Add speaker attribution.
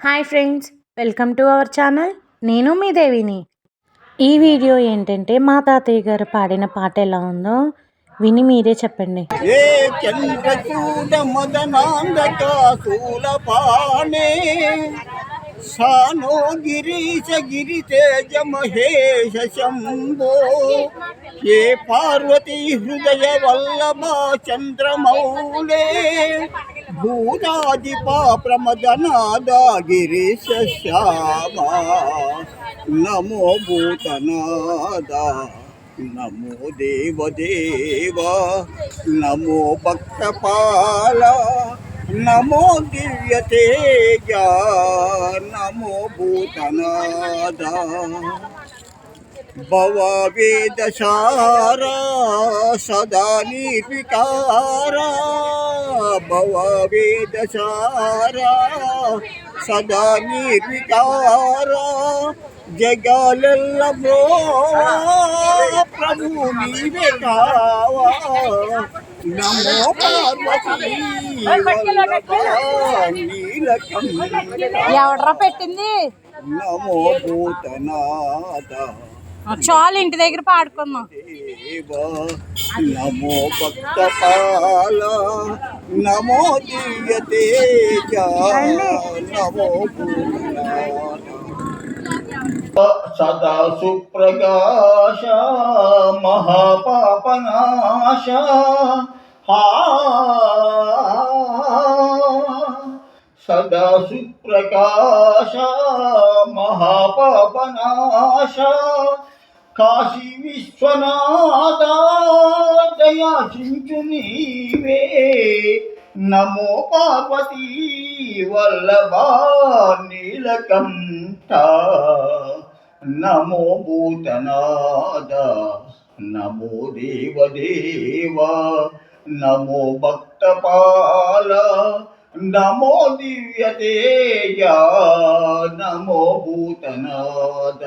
Speaker 1: Hi friends welcome to our channel. నేను మీ దేవిని. ఈ వీడియో ఏంటంటే మా తాతయ్య గారు పాడిన పాట ఎలా ఉందో విని మీరే చెప్పండి.
Speaker 2: సానో గిరీశ గిరితేజ మహేశ శంభో ఏ పార్వతీ హృదయ వల్లభ చంద్రమౌళే భూతాదిపా ప్రమదనాద గిరీశ శ్యామా నమో భూతనాద. నమో దేవదేవ. నమో భక్తపాల. నమో దివ్యతేజ. నమో భూతనాద. భవవేదసారా సదా నిర్వికారా భవవేదసారా సదా నిర్వికారా జగాలెల్ల ప్రభు నీవే కావా నమో పార్వతీ
Speaker 1: ఎవడ్రా పెట్టింది?
Speaker 2: నమో భూతనాథ
Speaker 1: చాలు ఇంటి దగ్గర పాడుకుందాం.
Speaker 2: నమో భక్తపాల నమో దివ్య తేజ నమో భూతనాథ సదా సుప్రకాశ మహాపాపనాశ హా సదా సుప్రకాశ మహాపాపనాశ కాశీ విశ్వనాథ దయాచించు నీవే. నమో పార్వతీ వల్లభా నీలకంఠ. నమో భూతనాద నమో దేవదేవా. నమో భక్తపాల. నమో దివ్యతేజ. నమో భూతనాద